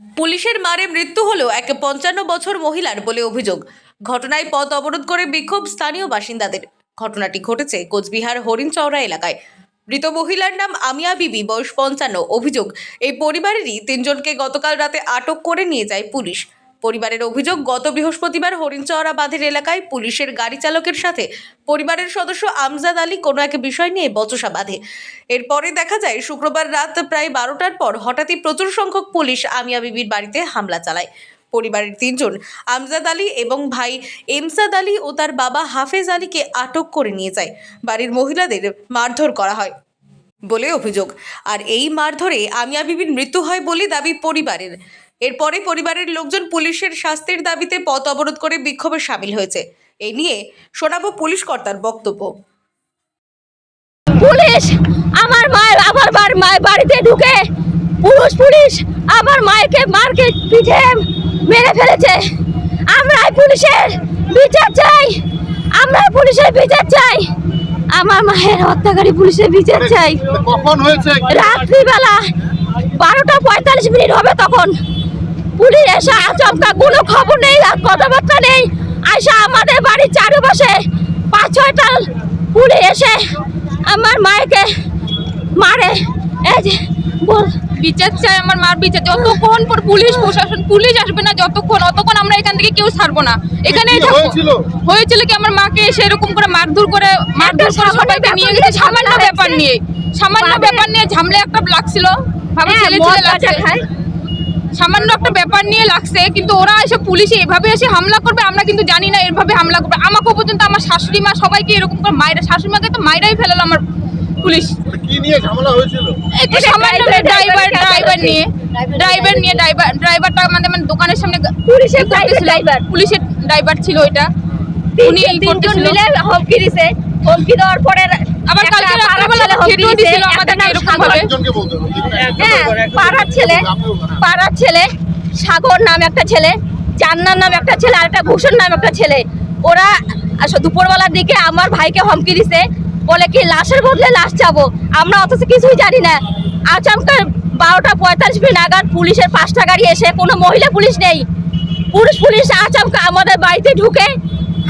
পুলিশের মারে মৃত্যু হলো এক পঞ্চান্ন বছর মহিলার বলে অভিযোগ। ঘটনায় পথ অবরোধ করে বিক্ষোভ স্থানীয় বাসিন্দাদের। ঘটনাটি ঘটেছে কোচবিহার হরিণচৌরা এলাকায়। মৃত মহিলার নাম আমিয়া বিবি, বয়স পঞ্চান্ন। অভিযোগ, এই পরিবারেরই তিনজনকে গতকাল রাতে আটক করে নিয়ে যায় পুলিশ। পরিবারের অভিযোগ, গত বৃহস্পতিবার হরিণচৌরা বাঁধের এলাকায় পুলিশের গাড়ি চালকের সাথে পরিবারের সদস্য আমজাদ আলী কোনো এক বিষয় নিয়ে বচসা বাঁধে। এরপরে দেখা যায়, শুক্রবার রাত প্রায় বারোটার পর হঠাৎই প্রচুর সংখ্যক পুলিশ আমিয়া বিবির বাড়িতে হামলা চালায়। পরিবারের তিনজন, আমজাদ আলী এবং ভাই এমসাদ আলী ও তার বাবা হাফেজ আলীকে আটক করে নিয়ে যায়। বাড়ির মহিলাদের মারধর করা হয় বলে অভিযোগ। আর এই মারধরে আমিয়া বিবির মৃত্যু হয় বলে দাবি পরিবারের। এরপরে পরিবারের লোকজন পুলিশের শাস্তির দাবিতে পথ অবরোধ করে বিক্ষোভে সামিল হয়েছে। এই নিয়ে শোনাবো পুলিশ কর্তার বক্তব্য। পুলিশ আমার মায়ের আমার বার মায়ের বাড়িতে ঢুকে পুরুষ পুলিশ আমার মায়েরকে মারকে পিঠে মেরে ফেলেছে। আমরা পুলিশের বিচার চাই। আমরা পুলিশের বিচার চাই। আমার মায়ের হত্যাকারী পুলিশের বিচার চাই। কখন হয়েছে? রাত্রিবেলা বারোটা পঁয়তাল্লিশ মিনিট হবে তখন। পুলিশ এসে আচমকা কোনো খবর নেই আর কথাবার্তা নেই। আইসা আমাদের বাড়ির চারপাশে পাঁচ ছয়টা পুলিশ এসে আমার মায়েকে মারে। এই যে বল। বিচার চাই আমার মার বিচার। যতক্ষণ পর পুলিশ প্রশাসন পুলিশ আসবে না যতক্ষণ অতক্ষণ আমরা এখান থেকে কেউ ছাড়বো না। থাকব। হয়েছিল? হয়েছিল কি আমার মাকে সেরকম করে মারধর করে মারধর করে সবাইকে নিয়ে ব্যাপার গেছে। নিয়ে সামান্য ঝামেলা ব্যাপার নিয়ে সামান্য ব্যাপার নিয়ে ঝামলে একটা লাগছিল। ভাবে হ্যাঁ, ছেলে ছেলে লাগছে। সামান্য একটা ব্যাপার নিয়ে লাগছে কিন্তু ওরা এসে পুলিশে এভাবে এসে হামলা করবে আমরা কিন্তু জানি না এভাবে হামলা করবে। আমাকেও পর্যন্ত আমার শাশুড়ি মা সবাইকে এরকম করে মায়েরা শাশুড়ি মাকে তো মায়েরাই ফেলালো আমার পুলিশ। কি নিয়ে একটু সামান্য ড্রাইভার ড্রাইভার নিয়ে ড্রাইভার নিয়ে ড্রাইভার ড্রাইভারটা আমাদের মানে দোকানের সামনে পুলিশের করতেছিল। private পুলিশের ড্রাইভার ছিল ওইটা। উনি তিনজন মিলে হুমকি দিছে। হুমকি দেওয়ার পরে আবার কালকে রাত্রেবেলা খেটেও দিছিল একটা আমাদেরকে এরকম ভাবে। হ্যাঁ পাড়ার ছেলে পাড়ার ছেলে সাগর নাম একটা ছেলে জান্নার নাম একটা ছেলে আর একটা ভূষণ নাম একটা ছেলে। ওরা দুপুরবেলার দিকে আমার ভাইকে হুমকি দিছে বলে কি লাশের বদলে লাশ যাব আমরা অথচ কিছুই জানি না। আচমকা বারোটা পঁয়তাল্লিশ মিনিট নাগাদ পুলিশের পাঁচটা গাড়ি এসে কোনো মহিলা পুলিশ নেই। পুরুষ পুলিশ আচমকা আমাদের বাড়িতে ঢুকে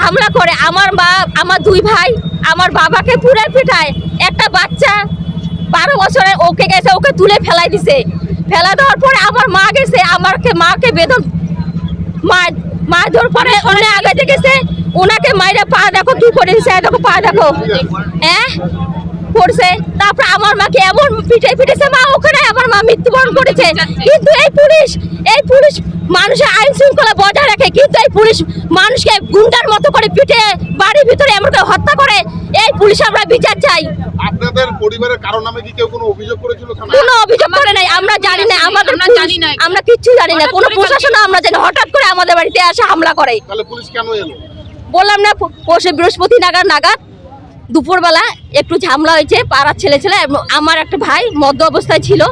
হামলা করে। আমার মা আমার দুই ভাই আমার বাবাকে পুরে পিঠায় একটা বাচ্চা বারো বছরে ওকে গেছে, ওকে তুলে ফেলাই দিছে। ফেলা দেওয়ার পরে আমার মা গেছে, আমাকে, মাকে বেদন মা, মারধর পরে অনেক আগে গেছে, ওনাকে মাইরে পা দেখো তুই করে দিছে দেখো, পা দেখো। হ্যাঁ? করছে তারপর আমার মাকে এমন পিঠে পিটেছে মা, ওখানে আমার মা মৃত্যুবরণ করেছে। কিন্তু এই পুলিশ এই পুলিশ মানুষের আইন শৃঙ্খলা বজায় রাখে। কিন্তু এই পুলিশ মানুষকে গুন্ডার মতো করে পিঠে, বাড়ির ভিতরে এমন করে হত্যা পুলিশ আমরা বিচার চাই। আপনাদের পরিবারের কারও নামে কি কেউ কোনো অভিযোগ করেছিল কোনো অভিযোগ করে নাই আমরা জানি না আমাদের আমরা জানি না। আমরা কিচ্ছু জানি না কোনো প্রশাসন আমরা জানি না। হঠাৎ করে আমাদের বাড়িতে এসে হামলা করে। তাহলে পুলিশ কেন এলো? বললাম না পরশু বৃহস্পতি নাগাদ নাগাদ দুপুরবেলা একটু ঝামলা হয়েছে পাড়ার ছেলে ছেলে আমার একটা ভাই মধ্য অবস্থায় ছিল।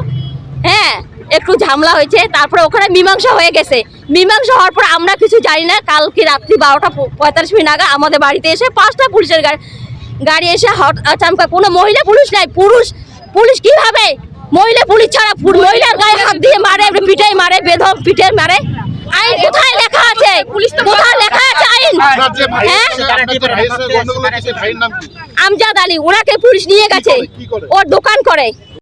হ্যাঁ একটু ঝামলা হয়েছে তারপরে ওখানে মীমাংসা হয়ে গেছে। মীমাংসা হওয়ার পর আমরা কিছু জানি না কালকে রাত্রি বারোটা পঁয়তাল্লিশ মিনিট নাগাদ আমাদের বাড়িতে এসে পাঁচটা পুলিশের গাড়ি গাড়ি এসে চামকা কোনো মহিলা পুলিশ নাই পুরুষ। পুলিশ কীভাবে মহিলা পুলিশ ছাড়া মহিলার গায়ে হাত দিয়ে মারে পিঠে মারে বেধম পিঠে মারে। আইন কোথায় লেখা আছে? পুলিশ কোথায় লেখা আছে আইন? হ্যাঁ? আমজাদ আলী ওনাকে পুলিশ নিয়ে গেছে? ও ওর দোকান করে।